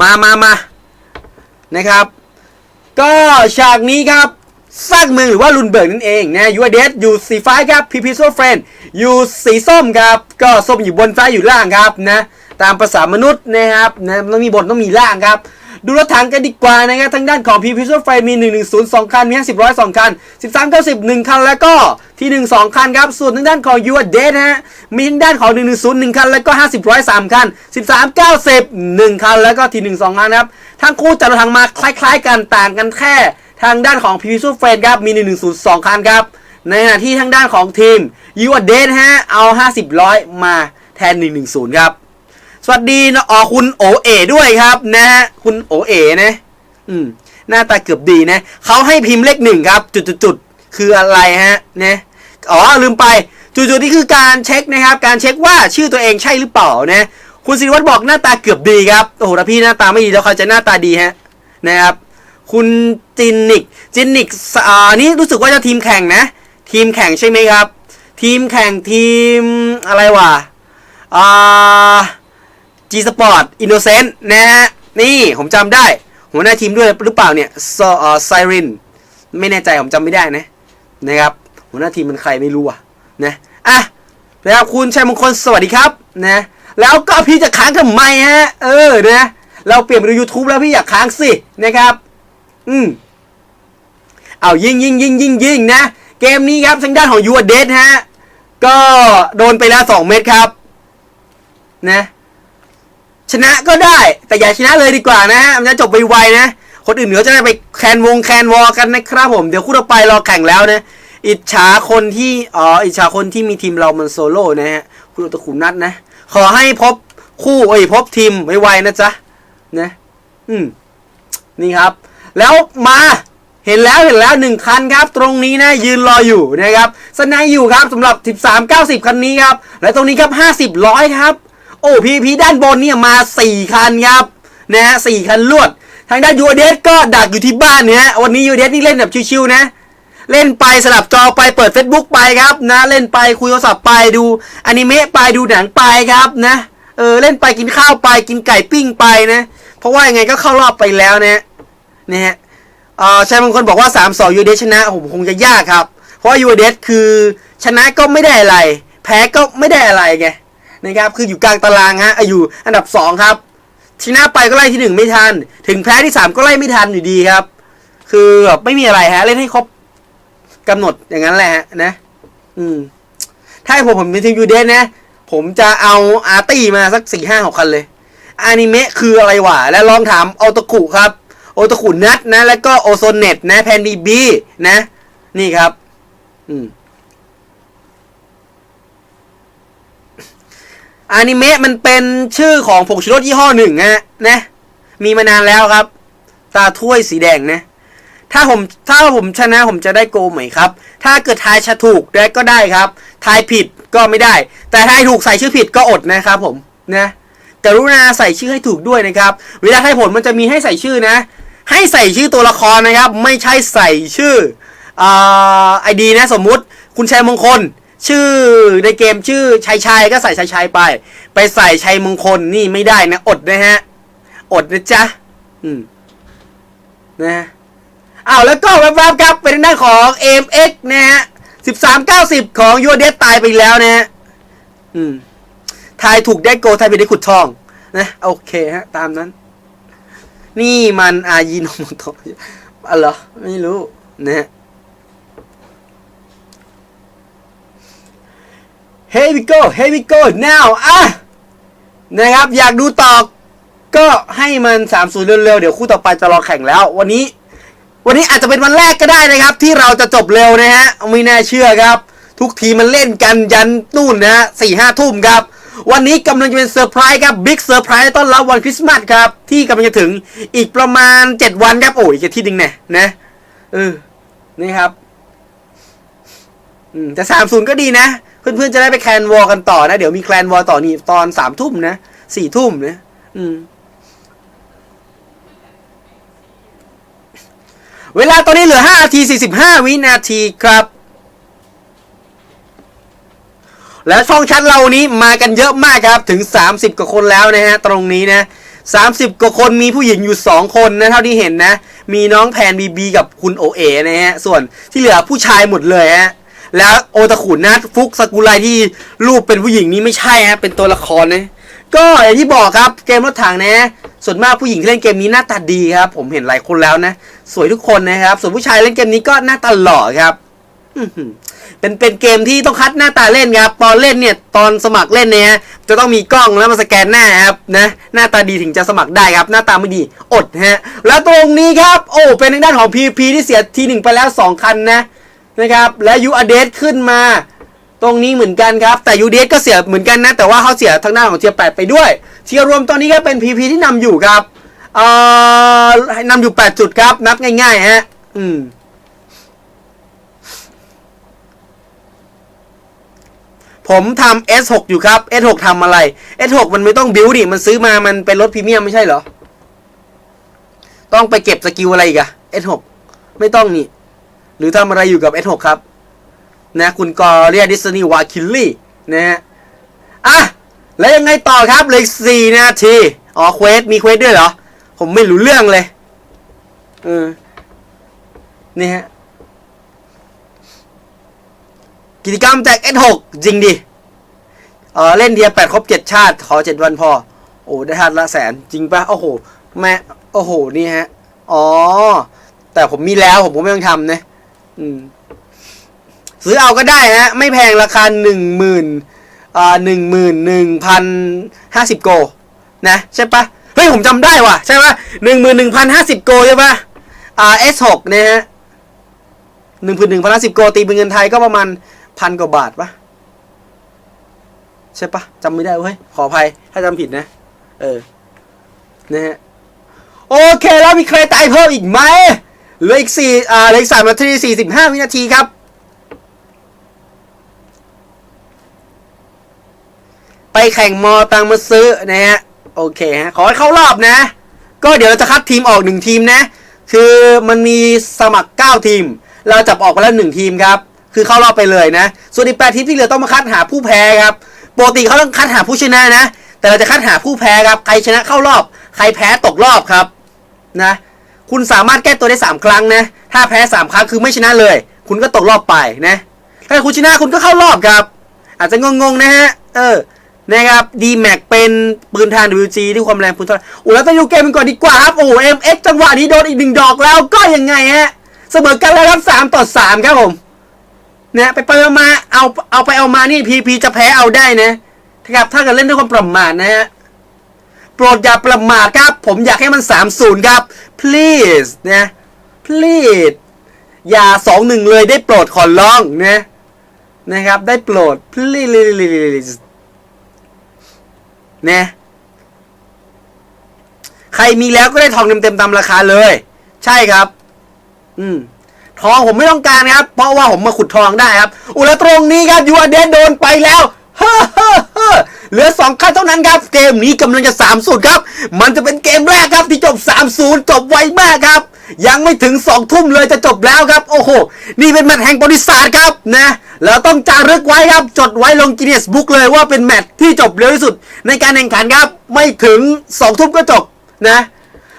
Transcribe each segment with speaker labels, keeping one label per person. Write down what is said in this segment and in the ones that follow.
Speaker 1: มามามานะครับ ก็ฉากนี้ครับสร้างเมืองหรือว่าลุนเบิร์กนั่นเองนะยูเดสอยู่สีฟ้าครับพีพีโซเฟรนอยู่สีส้มครับ ก็ส้มอยู่บนฟ้าอยู่ล่างครับนะ ตามภาษามนุษย์นะครับนะต้องมีบนต้องมีล่างครับ ดูรถถังกันดีกว่านะครับทางด้านของพีพีโซเฟรนมี110 2 คัน มี 50 100 2 คัน 13 90 1 คัน แล้วก็ที่ 1 2 คันครับ ส่วนทางด้านของยูเดสนฮะ มีทางด้านของ 110 1 คัน แล้วก็ 50 100 3 คัน 13 90 1 คัน แล้วก็ที่ 1 2 คันครับ ทั้งคู่จัดรถถังมาคล้าย ๆ กันต่างกันแค่ ทางด้านของพีพีโซเฟนครับ มี 110 2 คันครับในขณะที่ทางด้านของทีมยูเดสฮะ เอา 50 100 มาแทน 110 ครับ สวัสดีนะอ๋อคุณโอเอด้วยครับนะฮะคุณโอเอนะอืมหน้าตาเกือบดีนะเขาให้พิมพ์เลขหนึ่งครับ จุดๆๆคืออะไรฮะนะอ๋อลืมไป จุดๆนี่คือการเช็คนะครับ การเช็คว่าชื่อตัวเองใช่หรือเปล่านะคุณศิริวัตรบอกหน้าตาเกือบดีครับโอ้โหถ้าพี่หน้าตาไม่ดีแล้วเขาจะหน้าตาดีฮะนะครับคุณจินนิกจินนิกอ่านี่รู้สึกว่าจะทีมแข่งนะ ทีมแข่งใช่ไหมครับ ทีมแข่งทีมอะไรวะอ่า G Sport Innocent นะฮะนี่ผมจำได้ หัวหน้าทีมด้วยหรือเปล่าเนี่ยซอไซรินไม่แน่ใจผมจำไม่ได้นะนะครับหัวหน้าทีมมันใครไม่รู้อะนะอะแล้วคุณชัยมงคลสวัสดีครับนะแล้วก็พี่จะค้างทำไมฮะเออนะเราเปลี่ยนไปดู YouTube แล้วพี่อยากค้างสินะครับอืมเอายิงยิงยิงยิงยิงนะ เกมนี้ครับทางด้านของยูเดสฮะก็โดนไปแล้ว 2 เม็ดครับ นะ ชนะก็ได้ แต่อย่าชนะเลยดีกว่านะฮะมันจะจบไวๆนะ คนอื่นเขาจะได้ไปแคนวงแคนวอกันนะครับผม เดี๋ยวคู่ต่อไปรอแข่งแล้วนะ อิจฉาคนที่อ๋ออิจฉาคนที่มีทีมเรามันโซโล่นะฮะ คุณอุตขุมนัดนะ ขอให้พบคู่เอ้ยพบทีมไวๆนะจ๊ะนะ อืม นี่ครับ แล้วมาเห็นแล้วเห็นแล้วหนึ่งคันครับ ตรงนี้นะยืนรออยู่นะครับสนายอยู่ครับสำหรับ 13 90 คันนี้ครับ และตรงนี้ครับ 50ร้อยครับ โอ้พีพีด้านบนเนี่ยมา4คันครับนะฮะสี่คันลวด ทางด้านยูเดสก็ดักอยู่ที่บ้านเนี่ยวันนี้ยูเดสนี่เล่นแบบชิวๆนะเล่นไปสลับจอไปเปิด Facebook ไปครับนะ เล่นไปคุยโทรศัพท์ไปดูอนิเมะไปดูหนังไปครับนะเออเล่นไปกินข้าวไปกินไก่ปิ้งไปนะ เพราะว่ายังไงก็เข้ารอบไปแล้วนะนะฮะเอ่อชายบางคนบอกว่า 3 2ยูเดสชนะผมคงจะยากครับ เพราะยูเดสคือชนะก็ไม่ได้อะไร แพ้ก็ไม่ได้อะไรไง นะครับคืออยู่กลางตารางฮะอยู่อันดับ 2 ครับชนะไปก็ไล่ที่ 1 ไม่ทัน ถึงแพ้ที่ 3 ก็ไล่ไม่ทันอยู่ดีครับ คือแบบไม่มีอะไรฮะเล่นให้ครบกำหนดอย่างนั้นแหละนะ อืม ถ้าผมผมเป็นทีมยูเดนนะ ผมจะเอาอาร์ตี้มาสักสี่ห้าหกคันเลยอนิเมะคืออะไรวะ แล้วลองถามโอตกุครับ โอตกุนัทนะ แล้วก็โอโซเน็ตนะ แพนบีบีนะ นี่ครับ อืม อนิเมะมันเป็นชื่อของผงชูรสยี่ห้อหนึ่งฮะนะ มีมานานแล้วครับ ตาถ้วยสีแดงนะ ถ้าผมถ้าผมชนะผมจะได้โกไหมครับ ถ้าเกิดทายชะถูกได้ก็ได้ครับ ทายผิดก็ไม่ได้ แต่ทายถูกใส่ชื่อผิดก็อดนะครับผมนะกรุณาใส่ชื่อให้ถูกด้วยนะครับ เวลาทายผลมันจะมีให้ใส่ชื่อนะ ให้ใส่ชื่อตัวละครนะครับ ไม่ใช่ใส่ชื่อไอดีนะสมมุติ คุณชัยมงคล ชื่อในเกมชื่อชัยชัยก็ใส่ชัยชัยไป ไปใส่ชัยมงคลนี่ไม่ได้นะ อดนะฮะ อดนะจ๊ะ อืม นะอ้าวแล้วก็แวบๆครับ เป็นทางด้าของ MX นะฮะ1390ของยูเดสตายไปแล้วนะฮะ อืม ทายถูกได้โกทายไปได้ขุดทอง นะ โอเคฮะ ตามนั้น นี่มันอายิโนโมโตะอะเหรอไม่รู้ นะฮะ Here we go Here we go now อะนะครับ อยากดูต่อก็ให้มัน 3-0 เร็วๆ เดี๋ยวคู่ต่อไปจะรอแข่งแล้ว วันนี้ วันนี้อาจจะเป็นวันแรกก็ได้นะครับ ที่เราจะจบเร็วนะฮะไม่น่าเชื่อครับ ทุกทีมันเล่นกันยันนู่นนะฮะสี่ห้าทุ่มครับ วันนี้กำลังจะเป็นเซอร์ไพรส์ครับบิ๊กเซอร์ไพรส์ต้อนรับวันคริสต์มาสครับ ที่กำลังจะถึงอีกประมาณ 7 วันครับโอ้ยอีกอาทิตย์หนึงเนี่ยนะเออนี่ครับอืมแต่สามศูนย์ก็ดีนะ เพื่อนๆจะได้ไปแคนวอลกันต่อนะ เดี๋ยวมีแคลนวอลต่อนี่ตอนสามทุ่มนะสี่ทุ่มนะอืมเวลาตอนนี้เหลือ5นาที 45 วินาทีครับ แล้วช่องชัดเรานี้มากันเยอะมากครับ ถึง 30 กว่าคนแล้วนะฮะ ตรงนี้นะ 30 กว่าคนมีผู้หญิงอยู่ 2 คนนะ เท่าที่เห็นนะ มีน้องแพนบีบีกับคุณโอเอนะฮะ ส่วนที่เหลือผู้ชายหมดเลยฮะ แล้วโอตะขุนนะฟุกสกุลายที่รูปเป็นผู้หญิงนี้ไม่ใช่ฮะเป็นตัวละครนะก็อย่างที่บอกครับเกมรถถังนะ ส่วนมากผู้หญิงที่เล่นเกมนี้หน้าตาดีครับ ผมเห็นหลายคนแล้วนะ สวยทุกคนนะครับ ส่วนผู้ชายเล่นเกมนี้ก็หน้าตาหล่อครับเป็นเป็นเกมที่ต้องคัดหน้าตาเล่นครับตอนเล่นเนี่ยตอนสมัครเล่นเนี่ยจะต้องมีกล้องแล้วมาสแกนหน้าครับนะหน้าตาดีถึงจะสมัครได้ครับ หน้าตาไม่ดีอดฮะ แล้วตรงนี้ครับ โอ้เป็นทางด้านของ PVP ที่เสียทีหนึ่งไปแล้ว 2 คันนะ นะครับ และยูอเดสขึ้นมา ตรงนี้เหมือนกันครับ แต่ยูเดสก็เสียเหมือนกันนะ แต่ว่าเขาเสียทางด้านของเทียร์แไปด้วย เทียร์รวมตอนนี้ก็เป็น PVP ที่นำอยู่ครับเอ่อนำอยู่ 8 จุดครับ นับง่ายๆฮะอืมผมทำ S6 อยู่ครับ S6 ทำอะไร S6 มันไม่ต้องบิวดิ มันซื้อมา มันเป็นรถพรีเมียมไม่ใช่เหรอ ต้องไปเก็บสกิลอะไรอีกอะ S6 ไม่ต้องนี่ หรือทำอะไรอยู่กับ S6 ครับ นะ คุณกอเรียดิสนีย์วาคิลลี่นะฮะอะ แล้วยังไงต่อครับเลยสี่นาที อ๋อ เควส มีเควสด้วยเหรอ ผมไม่รู้เรื่องเลย เออ นี่ฮะ กิจกรรมแจก S6 จริงดิ เออเล่นเทียแปดครบเจ็ดชาติ ขอเจ็ดวันพอ โอ้ได้ชาติละแสน จริงปะโอ้โห แม่ โอ้โห นี่ฮะ อ๋อ แต่ผมมีแล้วผมก็ไม่ต้องทำนะ ซื้อเอาก็ได้ฮะ ไม่แพงราคาหนึ่งหมื่นอ่าหนึ่งหมื่นหนึ่งพันห้าสิบโก นะใช่ปะเฮ้ย ผมจำได้ว่ะ ใช่ปะหนึ่งหมื่นหนึ่งพันห้าสิบโกใช่ปะอ่า S6 นะฮะหนึ่งพันหนึ่งพันห้าสิบโก ตีเป็นเงินไทยก็ประมาณพันกว่าบาทปะใช่ปะจำไม่ได้เว้ย ขออภัย ถ้าจำผิดนะ เออ นะฮะ โอเค แล้วมีใครตายเพิ่มอีกไหม เหลืออีกสี่อ่าเหลืออีกสามนาทีสี่สิบห้าวินาทีครับ ไปแข่งมอตังมาซื้อนะฮะ โอเคฮะ ขอให้เข้ารอบนะ ก็เดี๋ยวเราจะคัดทีมออกหนึ่งทีมนะ คือมันมีสมัคร9ทีม เราจับออกไปแล้วหนึ่งทีมครับ คือเข้ารอบไปเลยนะ ส่วนอีกแปดทีมที่เหลือต้องมาคัดหาผู้แพ้ครับปกติเขาต้องคัดหาผู้ชนะนะ แต่เราจะคัดหาผู้แพ้ครับ ใครชนะเข้ารอบ ใครแพ้ตกรอบครับ นะ คุณสามารถแก้ตัวได้ 3 ครั้งนะ ถ้าแพ้ 3 ครั้งคือไม่ชนะเลย คุณก็ตกรอบไปนะ ถ้าคุณชนะคุณก็เข้ารอบครับ อาจจะงงๆนะฮะ เออ นะครับ d m a x เป็นปืนทาง WG ที่ความแรงปืนเท่าไหร่โอ้แล้วต้องดูเกมกันก่อนดีกว่าครับ โอ้ MX จังหวะนี้โดนอีกหนึ่งดอกแล้วก็ยังไงฮะ เสมอกันแล้วครับ3ต่อ3ครับผม เนี่ยไปไปมาเอาเอาไปเอามานี่พีพีจะแพ้เอาได้นะ ครับ ถ้าเกิดเล่นด้วยความประมาทนะฮะ รดอย่าประมาทครับ ผมอยากให้มัน 3-0 ครับ please นะ please อย่า 2-1 เลยได้โปรดขอร้องนะนะครับ ได้โปรด please นะใครมีแล้วก็ได้ทองเต็มๆตามราคาเลย ใช่ครับ อืมทองผมไม่ต้องการครับ เพราะว่าผมมาขุดทองได้ครับ อุยแล้วตรงนี้ครับยูอเดนโดนไปแล้วเฮ้อเฮ้อ เหลือสองขั้นเท่านั้นครับ เกมนี้กำลังจะ3ามสูตรครับ มันจะเป็นเกมแรกครับที่จบ3ามศูนย์จบไวมากครับ ยังไม่ถึง2ทุ่มเลยจะจบแล้วครับ โอ้โห นี่เป็นแมตช์แห่งประวัติศาสตร์ครับนะแล้วต้องจารึกไว้ครับจดไว้ลงกินเนสบุ๊กเลยว่าเป็นแมตช์ที่จบเร็วที่สุด ในการแข่งขันครับ ไม่ถึง2ทุ่มก็จบนะ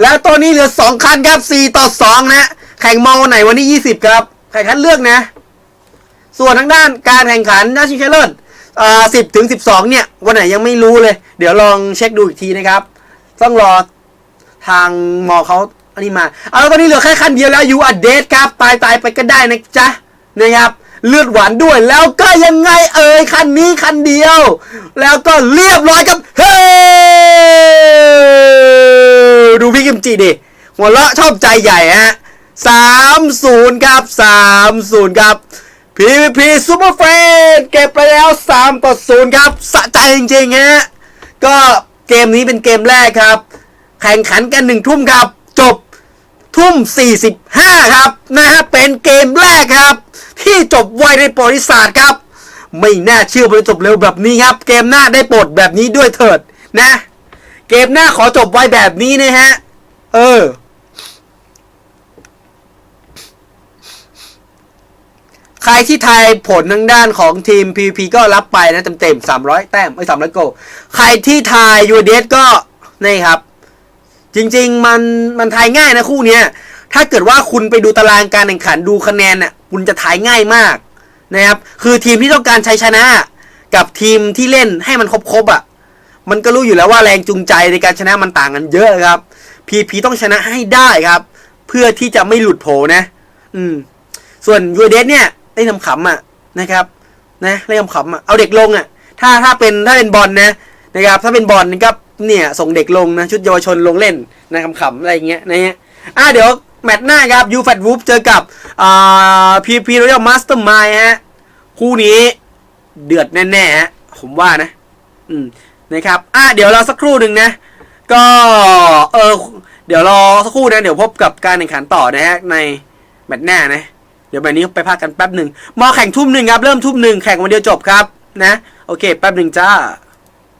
Speaker 1: แล้วตอนนี้เหลือ 2คันครับ 4 ต่อ 2 นะ แข่งมอไหนวันที่20 ครับแข่งขันเลือกนะ ส่วนทางด้านการแข่งขันนาชิงชัยเลิศ อ่า10ถึง12เนี่ย วันไหนยังไม่รู้เลย เดี๋ยวลองเช็คดูอีกทีนะครับ ต้องรอทางมอเขาอันนี้มา เอาแล้วตอนนี้เหลือแค่คันเดียวแล้วยูอัดเดทครับตายตายไปก็ได้นะจ๊ะนะครับเลือดหวานด้วยแล้วก็ยังไงเอ่ยคันนี้คันเดียว แล้วก็เรียบร้อยครับเฮ้ดูพี่กิมจิดิหัวเราะชอบใจใหญ่ฮะสามศูนย์ครับสามศูนย์ครับ PVP Super f r i e n d เก็บไปแล้ว 3 ต่อ 0 ครับ สะใจจริงๆฮะก็เกมนี้เป็นเกมแรกครับ แข่งขันกันหนึ่งทุ่มครับ จบทุ่ม 45 ครับนะฮะเป็นเกมแรกครับ ที่จบไวในประวัติศาสตร์ครับ ไม่น่าเชื่อว่าจะจบเร็วแบบนี้ครับ เกมหน้าได้โปรดแบบนี้ด้วยเถิดนะ เกมหน้าขอจบไวแบบนี้นะฮะ เออ ใครที่ทายผลทางด้านของทีม PVP ก็รับไปนะเต็มๆ300 แต้มไม่300โกใครที่ทาย u d s ก็นี่ครับ จริงๆมันมันทายง่ายนะคู่เนี้ยถ้าเกิดว่าคุณไปดูตารางการแข่งขันดูคะแนนน่ะคุณจะทายง่ายมากนะครับคือทีมที่ต้องการใชัยชนะ กับทีมที่เล่นให้มันครบๆอะมันก็รู้อยู่แล้วว่าแรงจูงใจในการชนะมันต่างกันเยอะครับพีพีต้องชนะให้ได้ครับ เพื่อที่จะไม่หลุดโผนะ อืม ส่วนยูเดสเนี่ย ได้ทำขำอะนะครับนะเล่นขำๆอะเอาเด็กลงอะถ้าถ้าเป็นถ้าเป็นบอลนะนะครับถ้าเป็นบอลก็เนี่ยส่งเด็กลงนะชุดเยาวชนลงเล่นนะขำๆอะไรอย่างเงี้ยนะฮะอะเดี๋ยวแมตช์หน้าครับยูแฟตวูฟเจอกับอ่าพีพีรอยัลมาสเตอร์มายฮะคู่นี้เดือดแน่ๆฮะผมว่านะ อืมนะครับอะเดี๋ยวเราสักครู่หนึ่งนะ ก็เออเดี๋ยวรอสักครู่นะ เดี๋ยวพบกับการแข่งขันต่อนะฮะในแมตช์หน้านะ เดี๋ยวแบบนี้ไปพักกันแป๊บหนึ่งมอแข่งทุ่มหนึ่งครับ เริ่มทุ่มหนึ่งแข่งวันเดียวจบครับนะ โอเค แป๊บหนึ่งจ้า